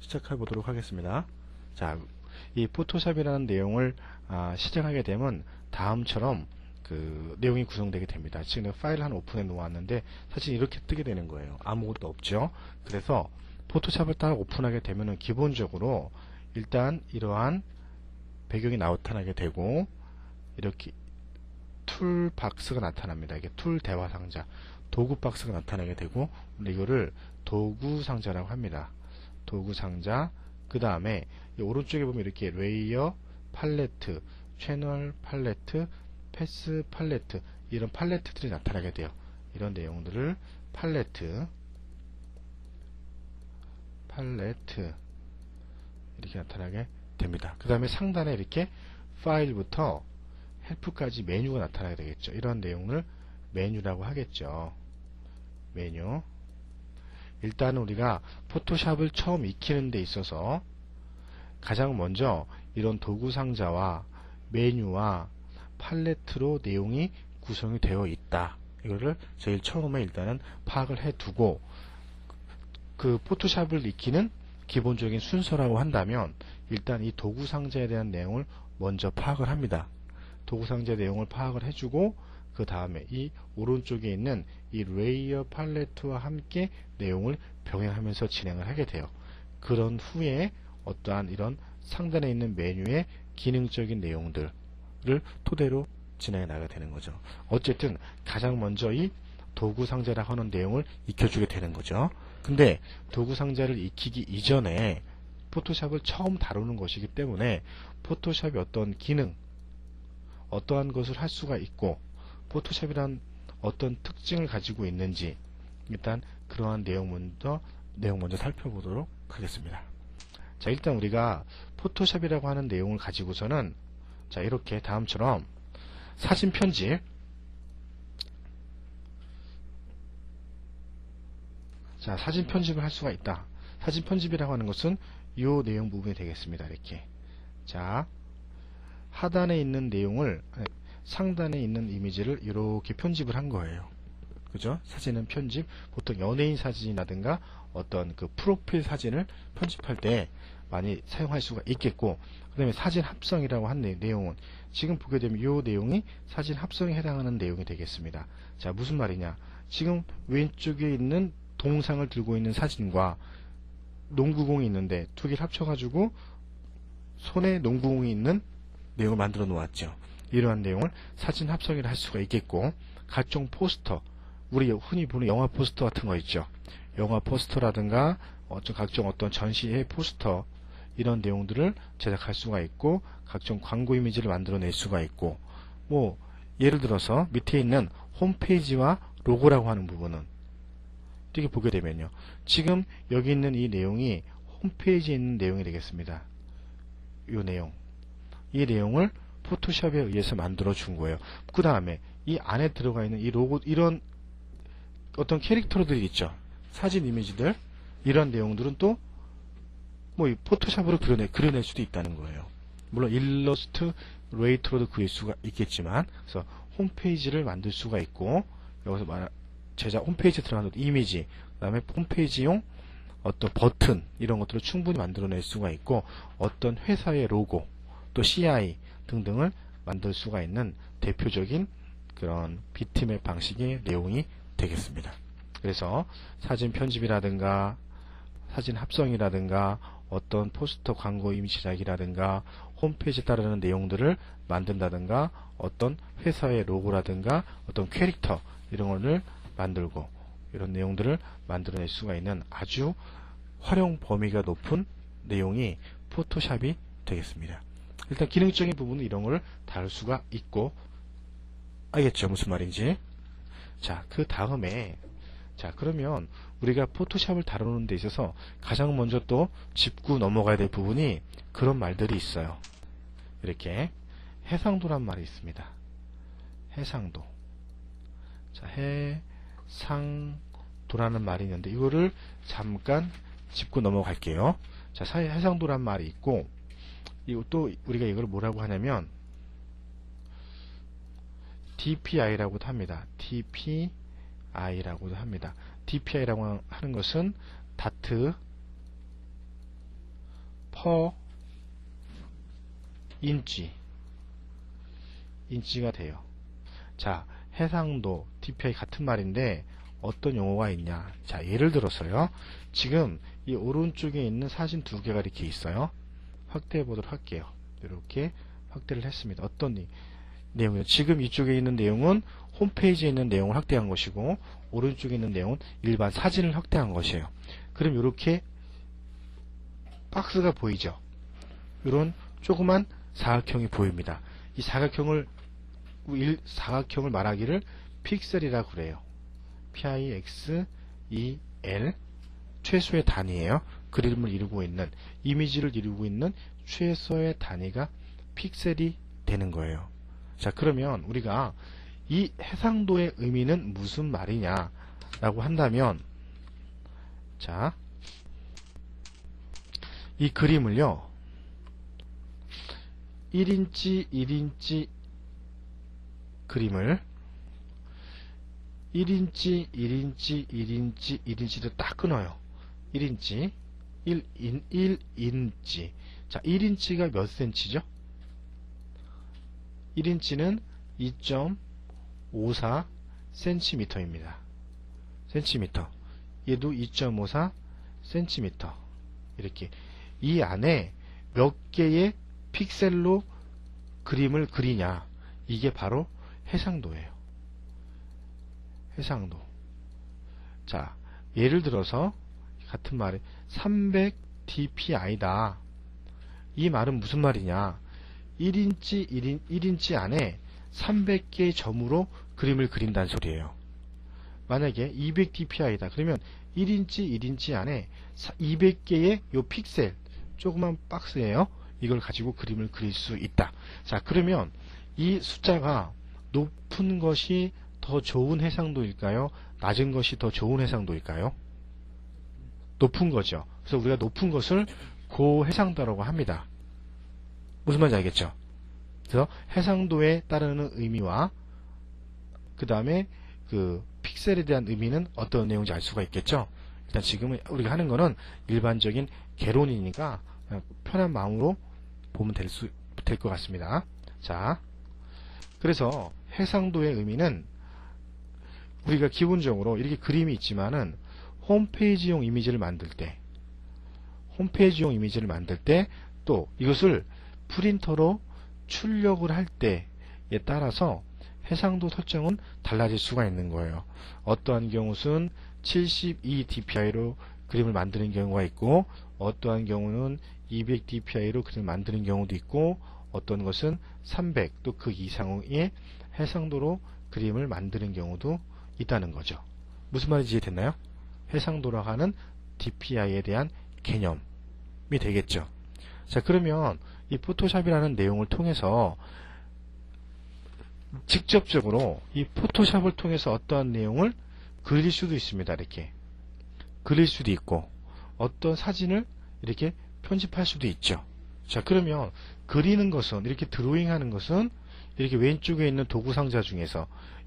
시작해 보도록 하겠습니다. 자, 이 포토샵이라는 내용을 아, 시작하게 되면 다음처럼 그 내용이 구성되게 됩니다. 지금 파일 한 오픈해 놓았는데 사실 이렇게 뜨게 되는 거예요. 아무것도 없죠. 그래서 포토샵을 딱 오픈하게 되면은 기본적으로 일단 이러한 배경이 나타나게 되고 이렇게 툴 박스가 나타납니다. 이게 툴 대화 상자, 도구 박스가 나타나게 되고 이거를 도구 상자라고 합니다. 도구 상자, 그 다음에 오른쪽에 보면 이렇게 레이어, 팔레트, 채널 팔레트, 패스 팔레트 이런 팔레트들이 나타나게 돼요. 이런 내용들을 팔레트, 팔레트 이렇게 나타나게 됩니다. 그 다음에 상단에 이렇게 파일부터 헬프까지 메뉴가 나타나게 되겠죠. 이런 내용을 메뉴라고 하겠죠. 메뉴. 일단 우리가 포토샵을 처음 익히는 데 있어서 가장 먼저 이런 도구 상자와 메뉴와 팔레트로 내용이 구성이 되어 있다. 이거를 제일 처음에 일단은 파악을 해 두고 그 포토샵을 익히는 기본적인 순서라고 한다면 일단 이 도구 상자에 대한 내용을 먼저 파악을 합니다. 도구 상자 내용을 파악을 해주고 그 다음에 이 오른쪽에 있는 이 레이어 팔레트와 함께 내용을 병행하면서 진행을 하게 돼요. 그런 후에 어떠한 이런 상단에 있는 메뉴의 기능적인 내용들을 토대로 진행해 나가게 되는 거죠. 어쨌든 가장 먼저 이 도구 상자라고 하는 내용을 익혀주게 되는 거죠. 근데 도구 상자를 익히기 이전에 포토샵을 처음 다루는 것이기 때문에 포토샵이 어떤 기능, 어떠한 것을 할 수가 있고 포토샵이란 어떤 특징을 가지고 있는지 일단 그러한 내용 먼저 내용 먼저 살펴보도록 하겠습니다. 자 일단 우리가 포토샵이라고 하는 내용을 가지고서는 자 이렇게 다음처럼 사진 편집 자 사진 편집을 할 수가 있다. 사진 편집이라고 하는 것은 이 내용 부분이 되겠습니다. 이렇게 자 하단에 있는 내용을 상단에 있는 이미지를 이렇게 편집을 한 거예요. 그죠? 사진은 편집, 보통 연예인 사진이라든가 어떤 그 프로필 사진을 편집할 때 많이 사용할 수가 있겠고, 그 다음에 사진 합성이라고 한 내용은 지금 보게 되면 이 내용이 사진 합성에 해당하는 내용이 되겠습니다. 자, 무슨 말이냐? 지금 왼쪽에 있는 동상을 들고 있는 사진과 농구공이 있는데 두 개를 합쳐가지고 손에 농구공이 있는 내용을 만들어 놓았죠. 이러한 내용을 사진 합성을 할 수가 있겠고 각종 포스터 우리 흔히 보는 영화 포스터 같은 거 있죠. 영화 포스터라든가 어떤 각종 어떤 전시의 포스터 이런 내용들을 제작할 수가 있고 각종 광고 이미지를 만들어낼 수가 있고 뭐 예를 들어서 밑에 있는 홈페이지와 로고라고 하는 부분은 이렇게 보게 되면요. 지금 여기 있는 이 내용이 홈페이지에 있는 내용이 되겠습니다. 이 내용. 이 내용을 포토샵에 의해서 만들어 준 거예요. 그 다음에 이 안에 들어가 있는 이 로고, 이런 어떤 캐릭터들이 있죠. 사진 이미지들, 이런 내용들은 또, 뭐, 포토샵으로 그려내, 그려낼 수도 있다는 거예요. 물론, 일러스트, 레이트로도 그릴 수가 있겠지만, 그래서 홈페이지를 만들 수가 있고, 여기서 말, 제작, 홈페이지에 들어가는 이미지, 그 다음에 홈페이지용 어떤 버튼, 이런 것들을 충분히 만들어낼 수가 있고, 어떤 회사의 로고, 또 CI 등등을 만들 수가 있는 대표적인 그런 비트맵 방식의 내용이 되겠습니다. 그래서 사진 편집이라든가 사진 합성이라든가 어떤 포스터 광고 이미지 제작이라든가 홈페이지에 따르는 내용들을 만든다든가 어떤 회사의 로고라든가 어떤 캐릭터 이런 거를 만들고 이런 내용들을 만들어낼 수가 있는 아주 활용 범위가 높은 내용이 포토샵이 되겠습니다. 일단 기능적인 부분은 이런 걸 다룰 수가 있고. 알겠죠? 무슨 말인지. 자 그 다음에 자 그러면 우리가 포토샵을 다루는 데 있어서 가장 먼저 또 짚고 넘어가야 될 부분이 그런 말들이 있어요. 이렇게 해상도란 말이 있습니다. 해상도. 자 해상도라는 말이 있는데 이거를 잠깐 짚고 넘어갈게요. 자 해상도란 말이 있고 이것도 우리가 이걸 뭐라고 하냐면 DPI라고도 합니다. DPI라고도 합니다. DPI라고 하는 것은 다트 퍼 인치 인치가 돼요. 자, 해상도, DPI 같은 말인데 어떤 용어가 있냐? 자, 예를 들어서요. 지금 이 오른쪽에 있는 사진 두 개가 이렇게 있어요. 확대해 보도록 할게요. 이렇게 확대를 했습니다. 어떤 이- 내용이요? 지금 이쪽에 있는 내용은 홈페이지에 있는 내용을 확대한 것이고 오른쪽에 있는 내용은 일반 사진을 확대한 것이에요. 그럼 이렇게 박스가 보이죠? 이런 조그만 사각형이 보입니다. 이 사각형을 일- 사각형을 말하기를 픽셀이라고 그래요. pixel 최소의 단위예요. 그림을 이루고 있는 이미지를 이루고 있는 최소의 단위가 픽셀이 되는 거예요. 자 그러면 우리가 이 해상도의 의미는 무슨 말이냐 라고 한다면 자 이 그림을요 1인치 1인치 그림을 1인치 1인치 1인치 1인치를 딱 끊어요 1인치 1인, 1인치. 자 1인치가 몇 센치죠? 1인치는 2.54 센티미터입니다. 센티미터. 얘도 2.54 센티미터. 이렇게. 이 안에 몇 개의 픽셀로 그림을 그리냐? 이게 바로 해상도예요. 해상도. 자 예를 들어서 같은 말에 300 dpi다. 이 말은 무슨 말이냐? 1인치 1인, 1인치 안에 300개의 점으로 그림을 그린다는 소리예요. 만약에 200 dpi다. 그러면 1인치 1인치 안에 200개의 요 픽셀 조그만 박스예요. 이걸 가지고 그림을 그릴 수 있다. 자 그러면 이 숫자가 높은 것이 더 좋은 해상도일까요? 낮은 것이 더 좋은 해상도일까요 높은 거죠. 그래서 우리가 높은 것을 고해상도라고 합니다. 무슨 말인지 알겠죠? 그래서 해상도에 따르는 의미와 그 다음에 그 픽셀에 대한 의미는 어떤 내용인지 알 수가 있겠죠? 일단 지금 우리가 하는 거는 일반적인 개론이니까 편한 마음으로 보면 될 수, 될 것 같습니다. 자, 그래서 해상도의 의미는 우리가 기본적으로 이렇게 그림이 있지만은 홈페이지용 이미지를 만들 때, 홈페이지용 이미지를 만들 때 또 이것을 프린터로 출력을 할 때에 따라서 해상도 설정은 달라질 수가 있는 거예요. 어떠한 경우는 72 dpi로 그림을 만드는 경우가 있고 어떠한 경우는 200 dpi로 그림을 만드는 경우도 있고 어떤 것은 300 또 그 이상의 해상도로 그림을 만드는 경우도 있다는 거죠. 무슨 말인지 이해됐나요? 해상도라고 하는 DPI에 대한 개념이 되겠죠. 자 그러면 이 포토샵이라는 내용을 통해서 직접적으로 이 포토샵을 통해서 어떠한 내용을 그릴 수도 있습니다. 이렇게 그릴 수도 있고 어떤 사진을 이렇게 편집할 수도 있죠. 자 그러면 그리는 것은 이렇게 드로잉하는 것은 이렇게 왼쪽에 있는 도구 상자 중에서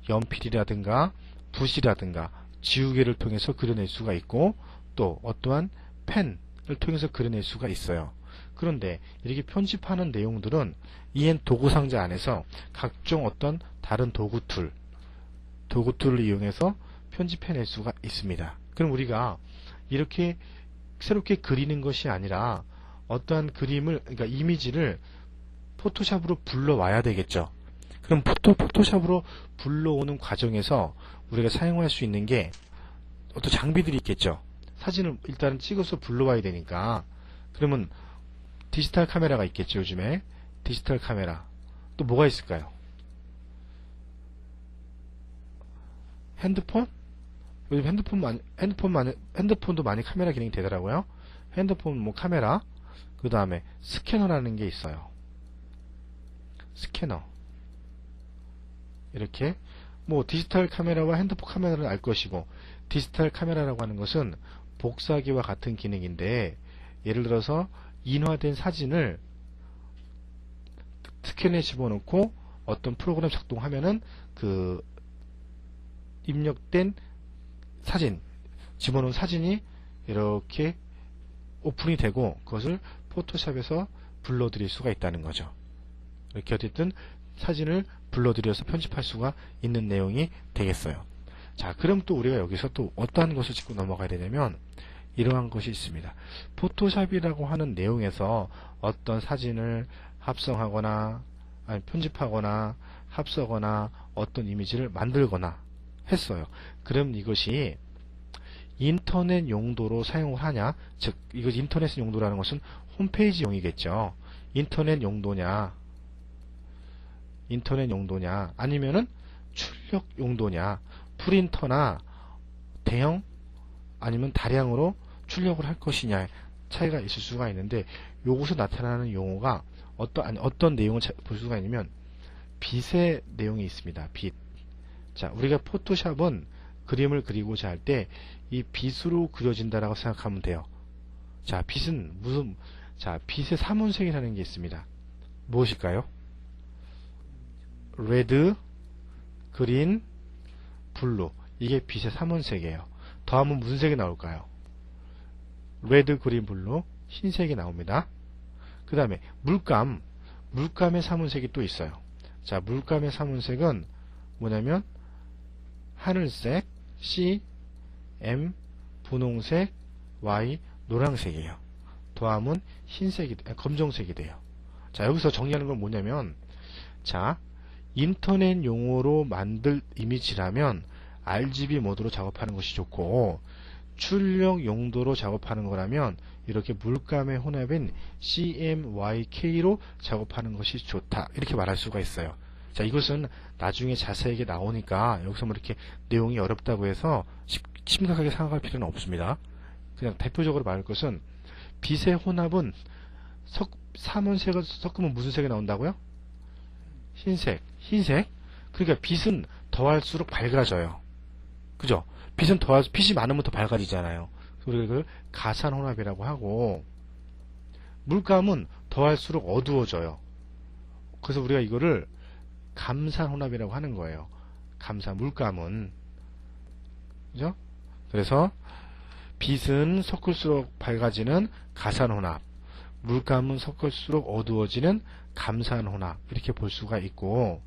연필이라든가 붓이라든가 지우개를 통해서 그려낼 수가 있고 또 어떠한 펜을 통해서 그려낼 수가 있어요. 그런데 이렇게 편집하는 내용들은 이엔 도구 상자 안에서 각종 어떤 다른 도구 툴, 도구 툴을 이용해서 편집해낼 수가 있습니다. 그럼 우리가 이렇게 새롭게 그리는 것이 아니라 어떠한 그림을, 그러니까 이미지를 포토샵으로 불러와야 되겠죠. 그럼 포토, 포토샵으로 불러오는 과정에서 우리가 사용할 수 있는 게 어떤 장비들이 있겠죠. 사진을 일단은 찍어서 불러와야 되니까. 그러면 디지털 카메라가 있겠죠 요즘에. 디지털 카메라. 또 뭐가 있을까요? 핸드폰? 요즘 핸드폰 많이 핸드폰 많이 핸드폰도 많이 카메라 기능이 되더라고요. 핸드폰 뭐 카메라. 그 다음에 스캐너라는 게 있어요. 스캐너 이렇게 뭐 디지털 카메라와 핸드폰 카메라를 알 것이고 디지털 카메라라고 하는 것은 복사기와 같은 기능인데 예를 들어서 인화된 사진을 스캔에 집어넣고 어떤 프로그램 작동하면은 그 입력된 사진 집어넣은 사진이 이렇게 오픈이 되고 그것을 포토샵에서 불러들일 수가 있다는 거죠. 이렇게 어쨌든 사진을 불러들여서 편집할 수가 있는 내용이 되겠어요. 자, 그럼 또 우리가 여기서 또 어떠한 것을 짚고 넘어가야 되냐면 이러한 것이 있습니다. 포토샵이라고 하는 내용에서 어떤 사진을 합성하거나 아니 편집하거나 합서거나 어떤 이미지를 만들거나 했어요. 그럼 이것이 인터넷 용도로 사용을 하냐? 즉, 이거 인터넷 용도라는 것은 홈페이지용이겠죠. 인터넷 용도냐? 인터넷 용도냐? 아니면은 출력 용도냐? 프린터나 대형 아니면 다량으로 출력을 할 것이냐 차이가 있을 수가 있는데 요것에 나타나는 용어가 어떤 어떤 내용을 자- 볼 수가 있냐면 빛의 내용이 있습니다. 빛. 자, 우리가 포토샵은 그림을 그리고자 할 때 이 빛으로 그려진다라고 생각하면 돼요. 자, 빛은 무슨 자, 빛의 삼원색이라는 게 있습니다. 무엇일까요? 레드, 그린, 블루. 이게 빛의 삼원색이에요. 더하면 무슨 색이 나올까요? 레드, 그린, 블루. 흰색이 나옵니다. 그 다음에 물감. 물감의 삼원색이 또 있어요. 자, 물감의 삼원색은 뭐냐면 하늘색, C, M, 분홍색, Y, 노란색이에요. 더하면 흰색이, 아, 검정색이 돼요. 자, 여기서 정리하는 건 뭐냐면, 자, 인터넷 용어로 만들 이미지라면 RGB 모드로 작업하는 것이 좋고, 출력 용도로 작업하는 거라면 이렇게 물감의 혼합인 CMYK로 작업하는 것이 좋다. 이렇게 말할 수가 있어요. 자, 이것은 나중에 자세하게 나오니까 여기서 뭐 이렇게 내용이 어렵다고 해서 심- 심각하게 생각할 필요는 없습니다. 그냥 대표적으로 말할 것은 빛의 혼합은 석, 삼원색을 섞으면 무슨 색이 나온다고요? 흰색, 흰색. 그러니까 빛은 더할수록 밝아져요. 그죠? 빛은 더, 빛이 많으면 더 밝아지잖아요. 그래서 이걸 가산 혼합이라고 하고, 물감은 더할수록 어두워져요. 그래서 우리가 이거를 감산 혼합이라고 하는 거예요. 감산, 물감은. 그죠? 그래서 빛은 섞을수록 밝아지는 가산 혼합, 물감은 섞을수록 어두워지는 감산 혼합, 이렇게 볼 수가 있고,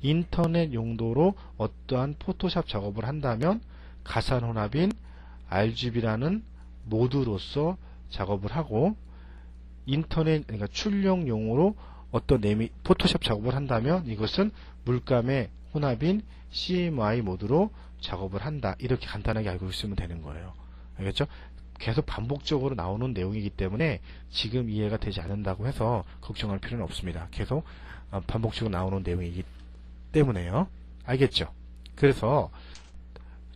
인터넷 용도로 어떠한 포토샵 작업을 한다면 가산 혼합인 RGB라는 모드로서 작업을 하고 인터넷 그러니까 출력 용어로 어떤 네미 포토샵 작업을 한다면 이것은 물감의 혼합인 CMY 모드로 작업을 한다. 이렇게 간단하게 알고 있으면 되는 거예요. 알겠죠? 계속 반복적으로 나오는 내용이기 때문에 지금 이해가 되지 않는다고 해서 걱정할 필요는 없습니다. 계속 어, 반복적으로 나오는 내용이기 때문에요. 알겠죠? 그래서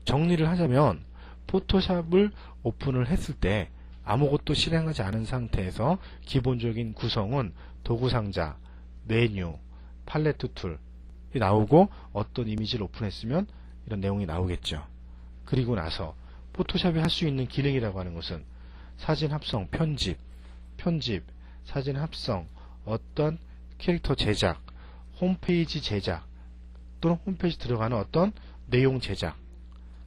정리를 하자면 포토샵을 오픈을 했을 때 아무것도 실행하지 않은 상태에서 기본적인 구성은 도구 상자, 메뉴, 팔레트 툴이 나오고 어떤 이미지를 오픈했으면 이런 내용이 나오겠죠. 그리고 나서 포토샵이 할 수 있는 기능이라고 하는 것은 사진 합성, 편집, 편집, 사진 합성, 어떤 캐릭터 제작, 홈페이지 제작, 또는 홈페이지 들어가는 어떤 내용 제작,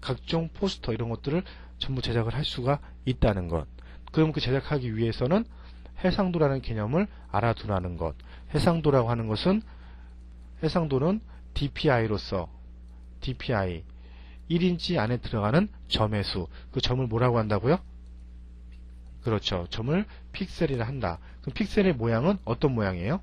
각종 포스터 이런 것들을 전부 제작을 할 수가 있다는 것. 그럼 그 제작하기 위해서는 해상도라는 개념을 알아두라는 것. 해상도라고 하는 것은 해상도는 DPI로서 DPI 1인치 안에 들어가는 점의 수. 그 점을 뭐라고 한다고요? 그렇죠. 점을 픽셀이라 한다. 그럼 픽셀의 모양은 어떤 모양이에요?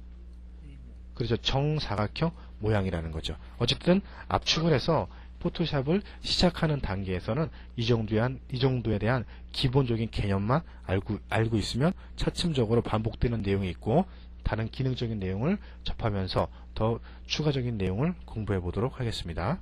그렇죠. 정사각형 모양이라는 거죠. 어쨌든 압축을 해서 포토샵을 시작하는 단계에서는 이 정도에, 한, 이 정도에 대한 기본적인 개념만 알고, 알고 있으면 차츰적으로 반복되는 내용이 있고 다른 기능적인 내용을 접하면서 더 추가적인 내용을 공부해 보도록 하겠습니다.